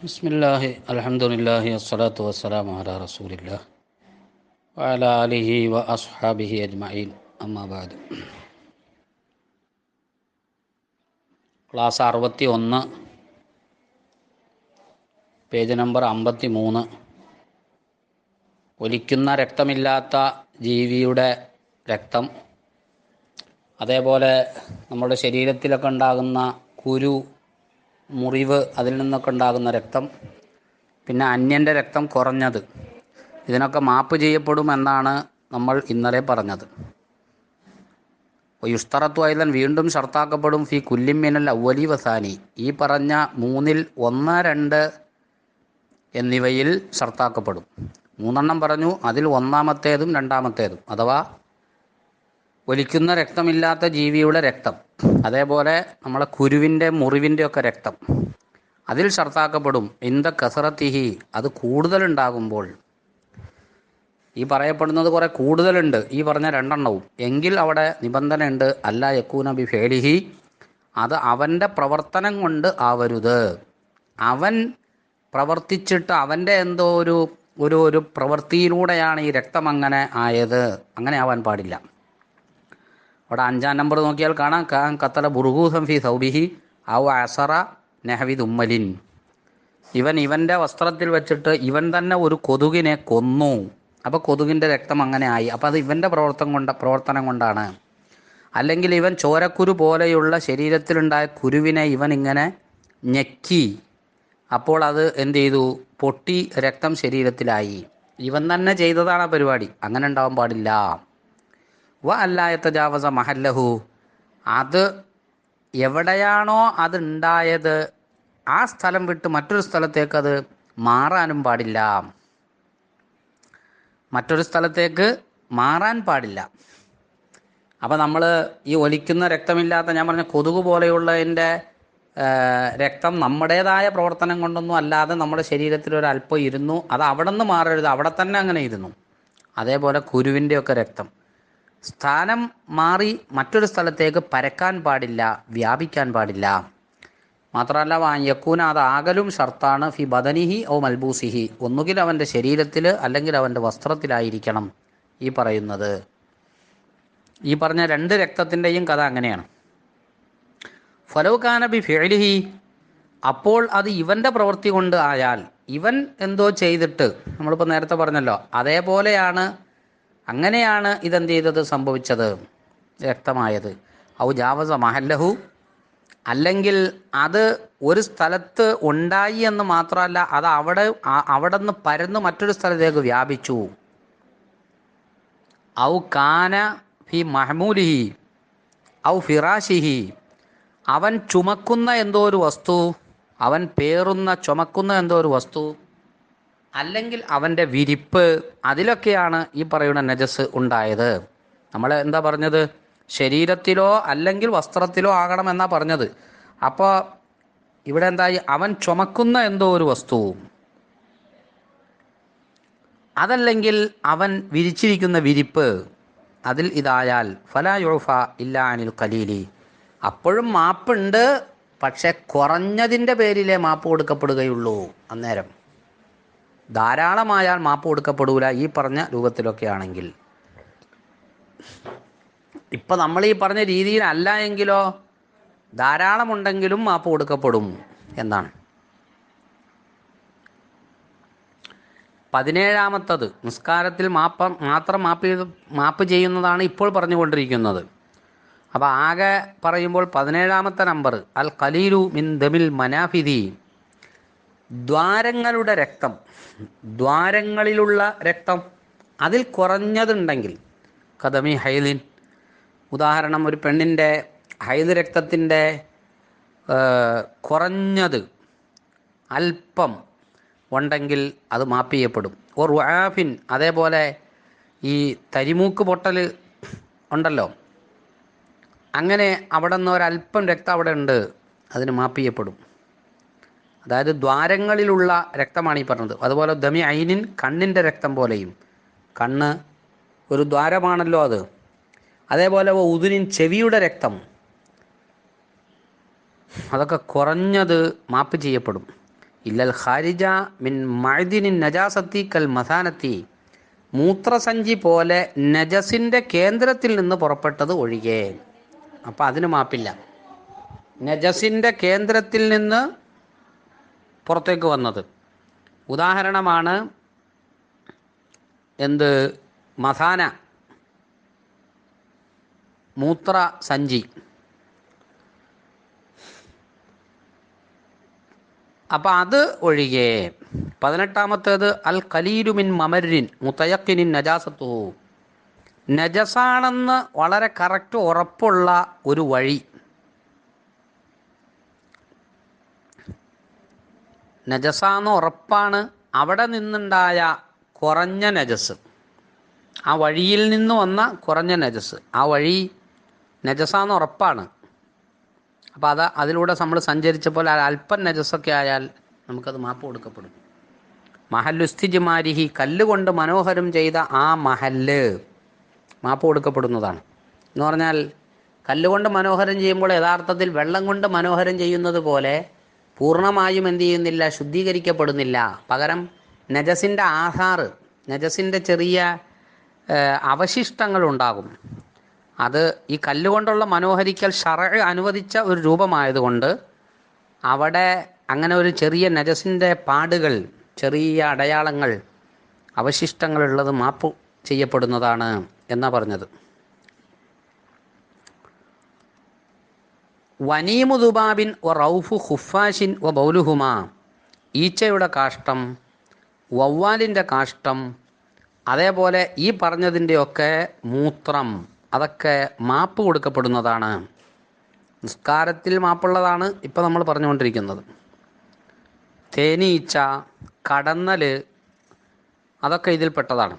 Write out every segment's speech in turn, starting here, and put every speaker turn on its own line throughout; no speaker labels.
ബിസ്മില്ലാഹി അലഹമുല്ലാഹി അസ്സലാത്തു വസ്സലാം അലാ റസൂലില്ലാഹ് വഅല ആലിഹി വ അസ്ഹാബിഹി അജ്മഈൻ. അമ്മാബാദ് ക്ലാസ് അറുപത്തി ഒന്ന് പേജ് നമ്പർ അമ്പത്തി മൂന്ന് ഒലിക്കുന്ന രക്തമില്ലാത്ത ജീവിയുടെ രക്തം. അതേപോലെ നമ്മുടെ ശരീരത്തിലൊക്കെ ഉണ്ടാകുന്ന കുരു മുറിവ് അതിൽ നിന്നൊക്കെ ഉണ്ടാകുന്ന രക്തം പിന്നെ അന്യന്റെ രക്തം കുറഞ്ഞത്. ഇതിനൊക്കെ മാപ്പ് ചെയ്യപ്പെടുമെന്നാണ് നമ്മൾ ഇന്നലെ പറഞ്ഞത്. യുസ്തറത്തു ഐലൻ വീണ്ടും ഷർത്താക്കപ്പെടും ഫി കുല്ലിമ്മിനൽ അവലി വസാനി. ഈ പറഞ്ഞ മൂന്നിൽ ഒന്ന് രണ്ട് എന്നിവയിൽ ഷർത്താക്കപ്പെടും. മൂന്നെണ്ണം പറഞ്ഞു അതിൽ ഒന്നാമത്തേതും രണ്ടാമത്തേതും. അഥവാ ഒലിക്കുന്ന രക്തമില്ലാത്ത ജീവിയുടെ രക്തം. അതേപോലെ നമ്മളെ കുരുവിന്റെ മുറിവിന്റെ ഒക്കെ രക്തം. അതിൽ ഷർത്താക്കപ്പെടും. ഇന്ത കസറത്തിഹി. അത് കൂടുതലുണ്ടാകുമ്പോൾ ഈ പറയപ്പെടുന്നത് കുറേ കൂടുതലുണ്ട്. ഈ പറഞ്ഞ രണ്ടെണ്ണവും. എങ്കിൽ അവിടെ നിബന്ധനയുണ്ട്. അല്ല യക്കൂനബി ഫേലിഹി. അത് അവന്റെ പ്രവർത്തനം കൊണ്ട് ആവരുത്. അവൻ പ്രവർത്തിച്ചിട്ട് അവന്റെ എന്തോ ഒരു ഒരു ഒരു പ്രവൃത്തിയിലൂടെയാണ് ഈ രക്തം അങ്ങനെ ആയത്. അങ്ങനെ ആവാൻ പാടില്ല. അവിടെ അഞ്ചാം നമ്പർ നോക്കിയാൽ കാണാം. കാൻ കത്തല ബുർഹൂസം ഫി സൗബിഹി ഔ അസറ നെഹവിദ് ഉമ്മലിൻ ഇവൻ ഇവന്റെ വസ്ത്രത്തിൽ വെച്ചിട്ട് ഇവൻ തന്നെ ഒരു കൊതുകിനെ കൊന്നു. അപ്പോൾ കൊതുകിന്റെ രക്തം അങ്ങനെ ആയി. അപ്പോൾ അത് ഇവന്റെ പ്രവർത്തനം കൊണ്ട് പ്രവർത്തനം കൊണ്ടാണ്. അല്ലെങ്കിൽ ഇവൻ ചോരക്കുരു പോലെയുള്ള ശരീരത്തിലുണ്ടായ കുരുവിനെ ഇവൻ ഇങ്ങനെ ഞെക്കി. അപ്പോൾ അത് എന്ത് ചെയ്തു? പൊട്ടി രക്തം ശരീരത്തിലായി. ഇവൻ തന്നെ ചെയ്തതാണ് ആ പരിപാടി. അങ്ങനെ ഉണ്ടാവാൻ പാടില്ല. വ അല്ലായത്ത ജാവസ മഹല്ലഹു. അത് എവിടെയാണോ അത് ഉണ്ടായത് ആ സ്ഥലം വിട്ട് മറ്റൊരു സ്ഥലത്തേക്ക് അത് മാറാനും പാടില്ല. മറ്റൊരു സ്ഥലത്തേക്ക് മാറാൻ പാടില്ല. അപ്പോൾ നമ്മൾ ഈ ഒലിക്കുന്ന രക്തമില്ലാത്ത ഞാൻ പറഞ്ഞ കൊതുക് പോലെയുള്ളതിന്റെ രക്തം നമ്മുടേതായ പ്രവർത്തനം കൊണ്ടൊന്നും അല്ലാതെ നമ്മുടെ ശരീരത്തിൽ ഒരു അല്പം ഇരുന്നു. അത് അവിടെ നിന്ന് മാറരുത് അവിടെ തന്നെ അങ്ങനെ ഇരുന്നു. അതേപോലെ കുരുവിന്റെയൊക്കെ രക്തം. സ്ഥാനം മാറി മറ്റൊരു സ്ഥലത്തേക്ക് പരക്കാൻ പാടില്ല വ്യാപിക്കാൻ പാടില്ല. മാത്രമല്ല യക്കൂന അത് ആകലും ഷർത്താണ് ഫി ബദനിഹി ഓ മൽബൂസിഹി. ഒന്നുകിൽ അവന്റെ ശരീരത്തിൽ അല്ലെങ്കിൽ അവന്റെ വസ്ത്രത്തിലായിരിക്കണം ഈ പറയുന്നത്. ഈ പറഞ്ഞ രണ്ട് രക്തത്തിന്റെയും കഥ അങ്ങനെയാണ്. ഫലവുഖാന ബി ഫേലിഹി അപ്പോൾ അത് ഇവന്റെ പ്രവൃത്തി കൊണ്ട് ആയാൽ ഇവൻ എന്തോ ചെയ്തിട്ട് നമ്മളിപ്പോൾ നേരത്തെ പറഞ്ഞല്ലോ അതേപോലെയാണ് അങ്ങനെയാണ് ഇതെന്ത് ചെയ്തത് സംഭവിച്ചത്? വ്യക്തമായത്. ഔ ജാവസ മഹല്ലഹു. അല്ലെങ്കിൽ അത് ഒരു സ്ഥലത്ത് ഉണ്ടായി എന്ന് മാത്രമല്ല അത് അവിടെ അവിടെ നിന്ന് പരന്ന് മറ്റൊരു സ്ഥലത്തേക്ക് വ്യാപിച്ചു. ഔ കാന ഫി മഹമൂലിഹി ഔ ഫിറാഷിഹി അവൻ ചുമക്കുന്ന എന്തോ ഒരു വസ്തു അവൻ പേറുന്ന ചുമക്കുന്ന എന്തോ ഒരു വസ്തു അല്ലെങ്കിൽ അവന്റെ വിരിപ്പ് അതിലൊക്കെയാണ് ഈ പറയുന്ന നജസ് ഉണ്ടായത്. നമ്മൾ എന്താ പറഞ്ഞത്? ശരീരത്തിലോ അല്ലെങ്കിൽ വസ്ത്രത്തിലോ ആകണമെന്നാ പറഞ്ഞത്. അപ്പോൾ ഇവിടെ എന്തായി? അവൻ ചുമക്കുന്ന എന്തോ ഒരു വസ്തു. അതല്ലെങ്കിൽ അവൻ വിരിച്ചിരിക്കുന്ന വിരിപ്പ്. അതിൽ ഇതായാൽ ഫലാ യുഫ ഇല്ല അനിൽ കലീലി അപ്പോഴും മാപ്പുണ്ട് പക്ഷെ കുറഞ്ഞതിന്റെ പേരിലേ മാപ്പ് കൊടുക്കപ്പെടുകയുള്ളൂ അന്നേരം. ധാരാളമായാൽ മാപ്പ് കൊടുക്കപ്പെടൂല ഈ പറഞ്ഞ രൂപത്തിലൊക്കെ ആണെങ്കിൽ ഇപ്പം നമ്മൾ ഈ പറഞ്ഞ രീതിയിലല്ല എങ്കിലോ ധാരാളമുണ്ടെങ്കിലും മാപ്പ് കൊടുക്കപ്പെടും എന്നാണ്. പതിനേഴാമത്തത് നിസ്കാരത്തിൽ മാപ്പ മാത്രം മാപ്പ് ചെയ്ത് മാപ്പ് ചെയ്യുന്നതാണ് ഇപ്പോൾ പറഞ്ഞുകൊണ്ടിരിക്കുന്നത്. അപ്പോൾ ആകെ പറയുമ്പോൾ പതിനേഴാമത്തെ നമ്പർ അൽ കലീലു മിൻ ദമിൽ മനാഫിദി ദ്വാരങ്ങളുടെ രക്തം. ദ്വാരങ്ങളിലുള്ള രക്തം അതിൽ കുറഞ്ഞതുണ്ടെങ്കിൽ കഥമി ഹൈലിൻ ഉദാഹരണം ഒരു പെണ്ണിന്റെ ഹൈദ് രക്തത്തിന്റെ കുറഞ്ഞത് അല്പം ഉണ്ടെങ്കിൽ അത് മാപ്പ് ചെയ്യപ്പെടും. ഓർ റുആഫിൻ അതേപോലെ ഈ തരിമൂക്ക് പൊട്ടൽ ഉണ്ടല്ലോ അങ്ങനെ അവിടെ നിന്ന് ഒരല്പം രക്തം അവിടെ ഉണ്ട് അതിന് മാപ്പ് ചെയ്യപ്പെടും. അതായത് ദ്വാരങ്ങളിലുള്ള രക്തമാണ് ഈ പറഞ്ഞത്. അതുപോലെ ദമി ഐനിൻ കണ്ണിന്റെ രക്തം പോലെയും. കണ്ണ് ഒരു ദ്വാരമാണല്ലോ അത്. അതേപോലെ ഉദുനിൻ ചെവിയുടെ രക്തം. അതൊക്കെ കുറഞ്ഞത് മാപ്പ് ചെയ്യപ്പെടും. ഇല്ലൽ ഖാരിജ മിൻ മഅദിനിൻ നജാസത്തി കൽ മസാനത്തി. മൂത്രസഞ്ചി പോലെ നജസിന്റെ കേന്ദ്രത്തിൽ നിന്ന് പുറപ്പെട്ടത് ഒഴികെ. അപ്പം അതിന് മാപ്പില്ല. നജസിന്റെ കേന്ദ്രത്തിൽ നിന്ന് പുറത്തേക്ക് വന്നത്. ഉദാഹരണമാണ് എന്ത്? മസാന മൂത്ര സഞ്ചി. അപ്പം അത് ഒഴികെ പതിനെട്ടാമത്തേത് അൽ കലീരുമിൻ മമരിൻ മുത്തയക്കിനിൻ നജാസത്തു നജസാണെന്ന് വളരെ കറക്റ്റ് ഉറപ്പുള്ള ഒരു വഴി. നജസാന്ന് ഉറപ്പാണ്. അവിടെ നിന്നുണ്ടായ കുറഞ്ഞ നജസ്. ആ വഴിയിൽ നിന്ന് വന്ന കുറഞ്ഞ നജസ്. ആ വഴി നജസാന്ന് ഉറപ്പാണ്. അപ്പോൾ അത് അതിലൂടെ നമ്മൾ സഞ്ചരിച്ചപ്പോൾ അല്പം നജസ്സൊക്കെ ആയാൽ നമുക്കത് മാപ്പ് കൊടുക്കപ്പെടും. മഹല്ലുസ്തിജിമാരിഹി കല്ലുകൊണ്ട് മനോഹരം ചെയ്ത ആ മഹല്ല് മാപ്പ് കൊടുക്കപ്പെടുന്നതാണ്. എന്ന് പറഞ്ഞാൽ കല്ലുകൊണ്ട് മനോഹരം ചെയ്യുമ്പോൾ യഥാർത്ഥത്തിൽ വെള്ളം കൊണ്ട് മനോഹരം ചെയ്യുന്നത് പോലെ പൂർണമായും എന്ത് ചെയ്യുന്നില്ല ശുദ്ധീകരിക്കപ്പെടുന്നില്ല. പകരം നജസിന്റെ ആധാറ് നജസിന്റെ ചെറിയ അവശിഷ്ടങ്ങൾ ഉണ്ടാകും. അത് ഈ കല്ലുകൊണ്ടുള്ള മനോഹരിക്കൽ ഷറ അനുവദിച്ച ഒരു രൂപമായതുകൊണ്ട് അവിടെ അങ്ങനെ ഒരു ചെറിയ നജസിന്റെ പാടുകൾ ചെറിയ അടയാളങ്ങൾ അവശിഷ്ടങ്ങളുള്ളത് മാപ്പ് ചെയ്യപ്പെടുന്നതാണ് എന്നാ പറഞ്ഞത്. വനീമു ദുബാബിൻ ഒ റൗഫു ഖുഫാഷിൻ ഒ ബൗലുഹുമ. ഈച്ചയുടെ കാഷ്ടം വവ്വാലിന്റെ കാഷ്ടം അതേപോലെ ഈ പറഞ്ഞതിന്റെയൊക്കെ മൂത്രം അതൊക്കെ മാപ്പ് കൊടുക്കപ്പെടുന്നതാണ്. നിസ്കാരത്തിൽ മാപ്പുള്ളതാണ് ഇപ്പം നമ്മൾ പറഞ്ഞുകൊണ്ടിരിക്കുന്നത്. തേനീച്ച കടന്നൽ അതൊക്കെ ഇതിൽപ്പെട്ടതാണ്.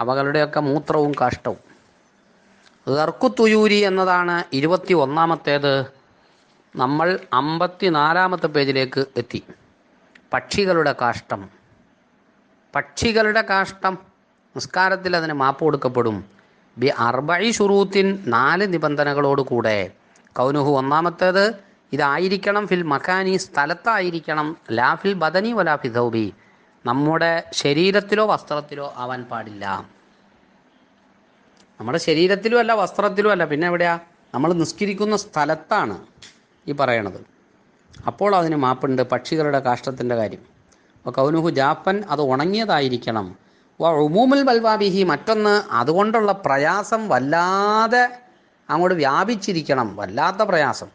അവകളുടെയൊക്കെ മൂത്രവും കാഷ്ടവും. ഗർക്കുത്തുയൂരി എന്നതാണ് ഇരുപത്തി ഒന്നാമത്തേത് നമ്മൾ അമ്പത്തി നാലാമത്തെ പേജിലേക്ക് എത്തി. പക്ഷികളുടെ കാഷ്ടം. പക്ഷികളുടെ കാഷ്ടം. നിസ്കാരത്തിൽ അതിന് മാപ്പ് കൊടുക്കപ്പെടും. ബി അർബൈ ഷുറൂത്തിൻ നാല് നിബന്ധനകളോട് കൂടെ. കൗനുഹു ഒന്നാമത്തേത് ഇതായിരിക്കണം ഫിൽ മഖാനി സ്ഥലത്തായിരിക്കണം. ലാഫിൽ ബദനി വലാ ഫി ധൗബി നമ്മുടെ ശരീരത്തിലോ വസ്ത്രത്തിലോ ആവാൻ പാടില്ല. നമ്മുടെ ശരീരത്തിലും അല്ല വസ്ത്രത്തിലും അല്ല. പിന്നെ എവിടെയാ? നമ്മൾ നിസ്കരിക്കുന്ന സ്ഥലത്താണ് ഈ പറയണത്. അപ്പോൾ അതിന് മാപ്പുണ്ട് പക്ഷികളുടെ കാഷ്ടത്തിന്റെ കാര്യം. അപ്പോൾ കൗനുഹു ജാപ്പൻ അത് ഉണങ്ങിയതായിരിക്കണം. ഉമൂമുൽ ബൽവാബിഹി മറ്റൊന്ന് അതുകൊണ്ടുള്ള പ്രയാസം വല്ലാതെ അങ്ങോട്ട് വ്യാപിച്ചിരിക്കണം. വല്ലാത്ത പ്രയാസം.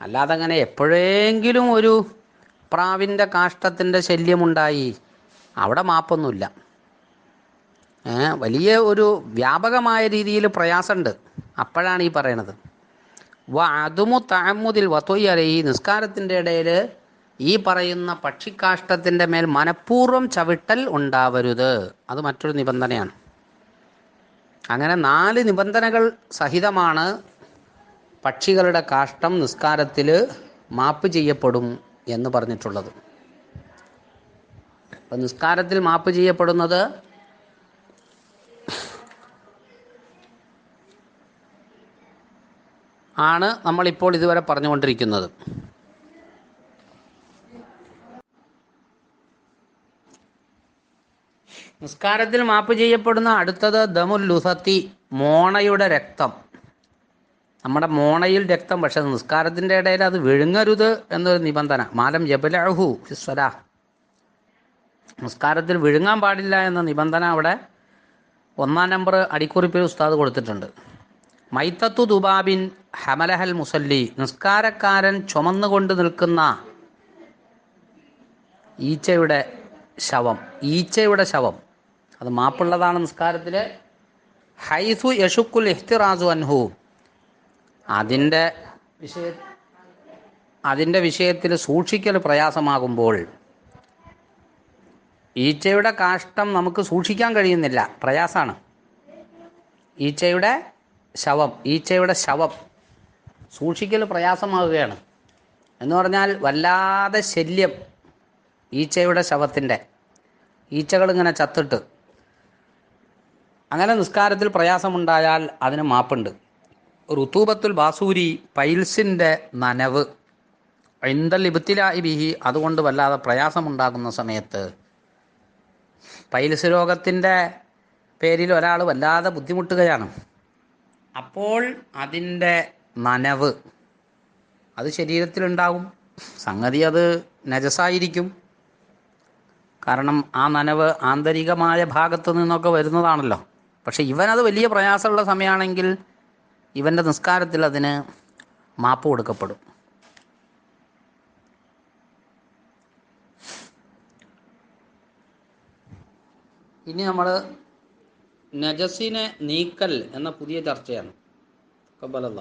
അല്ലാതെ അങ്ങനെ എപ്പോഴെങ്കിലും ഒരു പ്രാവിന്റെ കാഷ്ടത്തിന്റെ ശല്യമുണ്ടായി. അവിടെ മാപ്പൊന്നുമില്ല. വലിയ ഒരു വ്യാപകമായ രീതിയിൽ പ്രയാസമുണ്ട്. അപ്പോഴാണ് ഈ പറയണത്. വ അതുമു താമുതിൽ വത്തോയ്യല ഈ നിസ്കാരത്തിന്റെ ഇടയിൽ ഈ പറയുന്ന പക്ഷിക്കാഷ്ടത്തിന്റെ മേൽ മനഃപൂർവം ചവിട്ടൽ ഉണ്ടാവരുത്. അത് മറ്റൊരു നിബന്ധനയാണ്. അങ്ങനെ നാല് നിബന്ധനകൾ സഹിതമാണ് പക്ഷികളുടെ കാഷ്ടം നിസ്കാരത്തിൽ മാപ്പ് ചെയ്യപ്പെടും എന്ന് പറഞ്ഞിട്ടുള്ളത്. അപ്പം നിസ്കാരത്തിൽ മാപ്പ് ചെയ്യപ്പെടുന്നത് ആണ് നമ്മളിപ്പോൾ ഇതുവരെ പറഞ്ഞുകൊണ്ടിരിക്കുന്നത്. നിസ്കാരത്തിൽ മാപ്പ് ചെയ്യപ്പെടുന്ന അടുത്തത് ദമുൽ ലുസത്തി മോണയുടെ രക്തം. നമ്മുടെ മോണയിൽ രക്തം പക്ഷെ നിസ്കാരത്തിന്റെ ഇടയിൽ അത് വിഴുങ്ങരുത് എന്നൊരു നിബന്ധന. മാലം ജബലഹു ഫിസ്വല നിസ്കാരത്തിൽ വിഴുങ്ങാൻ പാടില്ല എന്ന നിബന്ധന അവിടെ ഒന്നാം നമ്പർ അടിക്കുറിപ്പിൽ ഉസ്താദ് കൊടുത്തിട്ടുണ്ട്. മൈത്തത്തു ദുബാബിൻ ഹമലഹൽ മുസല്ലി. നിസ്കാരക്കാരൻ ചുമന്നുകൊണ്ട് നിൽക്കുന്ന ഈച്ചയുടെ ശവം. ഈച്ചയുടെ ശവം. അത് മാപ്പുള്ളതാണ് നിസ്കാരത്തിൽ ഹൈസു യഷുക്കുൽ ഇഹ്തിറാസു അൻഹു. അതിന്റെ വിഷയ അതിന്റെ വിഷയത്തിൽ സൂക്ഷിക്കൽ പ്രയാസമാകുമ്പോൾ ഈച്ചയുടെ കാഷ്ടം നമുക്ക് സൂക്ഷിക്കാൻ കഴിയുന്നില്ല. പ്രയാസമാണ്. ഈച്ചയുടെ ശവം ഈച്ചയുടെ ശവം സൂക്ഷിക്കൽ പ്രയാസമാവുകയാണ്. എന്ന് പറഞ്ഞാൽ വല്ലാതെ ശല്യം ഈച്ചയുടെ ശവത്തിന്റെ. ഈച്ചകളിങ്ങനെ ചത്തിട്ട്. അങ്ങനെ നിസ്കാരത്തിൽ പ്രയാസമുണ്ടായാൽ അതിന് മാപ്പുണ്ട്. ഋതൂപത്തുൽ ബാസൂരി പൈൽസിന്റെ നനവ്. ഇന്ദൽ ഇബത്തിലായി ബിഹി അതുകൊണ്ട് വല്ലാതെ പ്രയാസമുണ്ടാകുന്ന സമയത്ത് പൈൽസ് രോഗത്തിന്റെ പേരിൽ ഒരാൾ വല്ലാതെ ബുദ്ധിമുട്ടുകയാണ്. അപ്പോൾ അതിന്റെ നനവ് അത് ശരീരത്തിലുണ്ടാകും സംഗതി അത് നജസായിരിക്കും. കാരണം ആ നനവ് ആന്തരികമായ ഭാഗത്തു നിന്നൊക്കെ വരുന്നതാണല്ലോ. പക്ഷെ ഇവനത് വലിയ പ്രയാസമുള്ള സമയമാണെങ്കിൽ ഇവന്റെ നിസ്കാരത്തിൽ അതിന് മാപ്പ് കൊടുക്കപ്പെടും. ഇനി നമ്മൾ നജസിനെ നീക്കൽ എന്ന പുതിയ ചർച്ചയാണ്. കബലല്ല